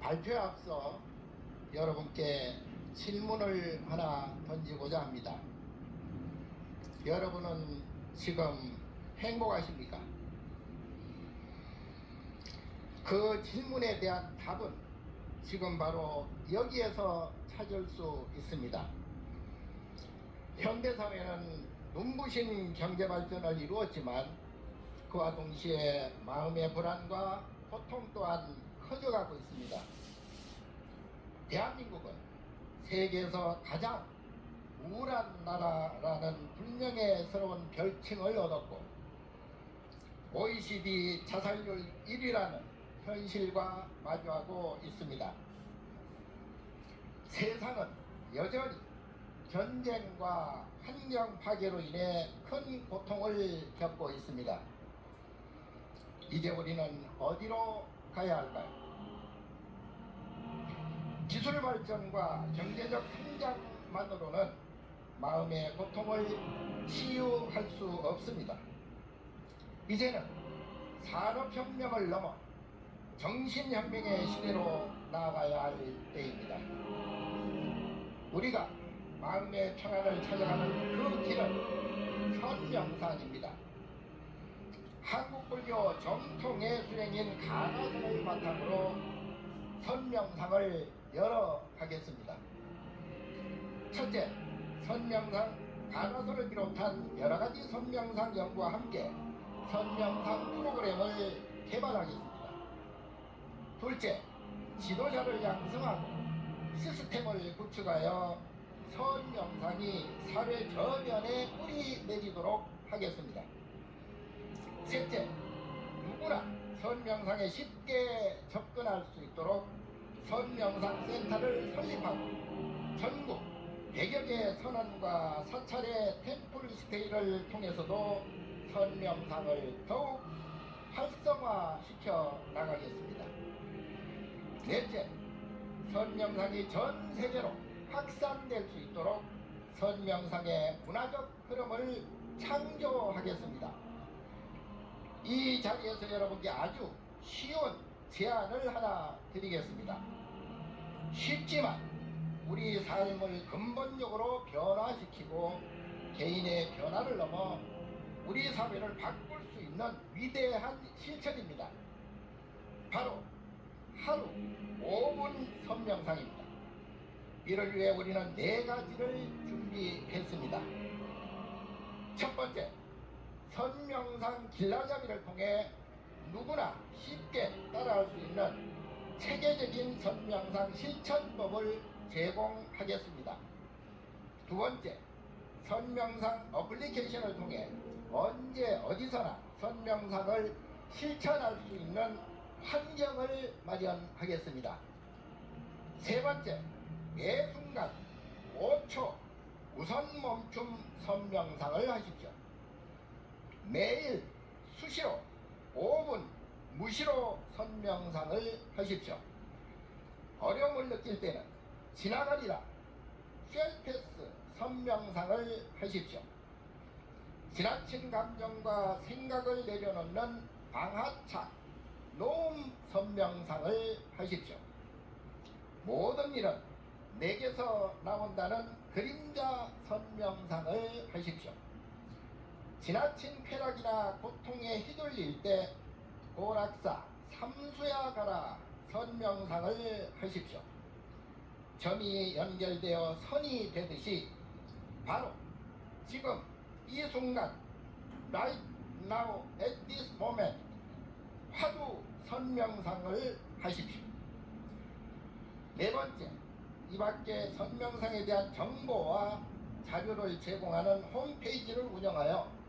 발표에 앞서 여러분께 질문을 하나 던지고자 합니다. 여러분은 지금 행복하십니까? 그 질문에 대한 답은 지금 바로 여기에서 찾을 수 있습니다. 현대사회는 눈부신 경제발전을 이루었지만 그와 동시에 마음의 불안과 고통 또한 커져가고 있습니다. 대한민국은 세계에서 가장 우울한 나라라는 불명예스러운 별칭을 얻었고 OECD 자살률 1위라는 현실과 마주하고 있습니다. 세상은 여전히 전쟁과 환경 파괴로 인해 큰 고통을 겪고 있습니다. 이제 우리는 어디로 가야 할까요? 기술 발전과 경제적 성장만으로는 마음의 고통을 치유할 수 없습니다. 이제는 산업혁명을 넘어 정신혁명의 시대로 나아가야 할 때입니다. 우리가 마음의 평안을 찾아가는 그 길은 선명산입니다. 한국불교 정통 예술행인 가나선을 바탕으로 선명상을 열어가겠습니다. 첫째, 선명상 가나선을 비롯한 여러 가지 선명상 연구와 함께 선명상 프로그램을 개발하겠습니다. 둘째, 지도자를 양성하고 시스템을 구축하여 선명상이 사회 저변에 뿌리 내리도록 하겠습니다. 셋째, 누구나 선명상에 쉽게 접근할 수 있도록 선명상 센터를 설립하고 전국 100여 개 선언과 사찰의 템플 스테이를 통해서도 선명상을 더욱 활성화시켜 나가겠습니다. 넷째, 선명상이 전 세계로 확산될 수 있도록 선명상의 문화적 흐름을 창조하겠습니다. 이 자리에서 여러분께 아주 쉬운 제안을 하나 드리겠습니다. 쉽지만 우리 삶을 근본적으로 변화시키고 개인의 변화를 넘어 우리 사회를 바꿀 수 있는 위대한 실천입니다. 바로 하루 5분 선명상입니다. 이를 위해 우리는 네 가지를 준비했습니다. 첫 번째, 선명상 길라잡이를 통해 누구나 쉽게 따라할 수 있는 체계적인 선명상 실천법을 제공하겠습니다. 두 번째, 선명상 어플리케이션을 통해 언제 어디서나 선명상을 실천할 수 있는 환경을 마련하겠습니다. 세 번째, 매 순간 5초 우선 멈춤 선명상을 하십시오. 매일 수시로 5분 무시로 선명상을 하십시오. 어려움을 느낄 때는 지나가리라 쉘패스 선명상을 하십시오. 지나친 감정과 생각을 내려놓는 방하착 노음 선명상을 하십시오. 모든 일은 내게서 나온다는 그림자 선명상을 하십시오. 지나친 쾌락이나 고통에 휘둘릴 때 고락사 삼수야 가라 선명상을 하십시오. 점이 연결되어 선이 되듯이 바로 지금 이 순간 right now at this moment 화두 선명상을 하십시오. 네 번째, 이 밖에 선명상에 대한 정보와 자료를 제공하는 홈페이지를 운영하여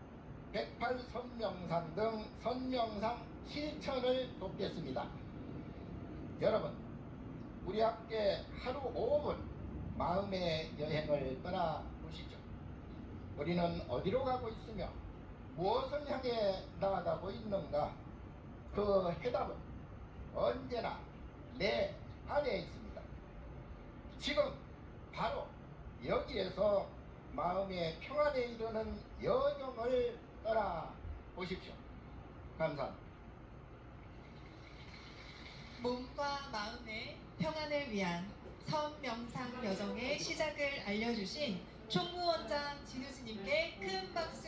108 선명상 등 선명상 실천을 돕겠습니다. 여러분, 우리 함께 하루 5분 마음의 여행을 떠나 보시죠. 우리는 어디로 가고 있으며 무엇을 향해 나아가고 있는가? 그 해답은 언제나 내 안에 있습니다. 지금 바로 여기에서 마음의 평안에 이르는 여정을 떠나 보십시오. 감사합니다. 몸과 마음의 평안을 위한 선명상 여정의 시작을 알려주신 총무원장 진우 스님께 큰 박수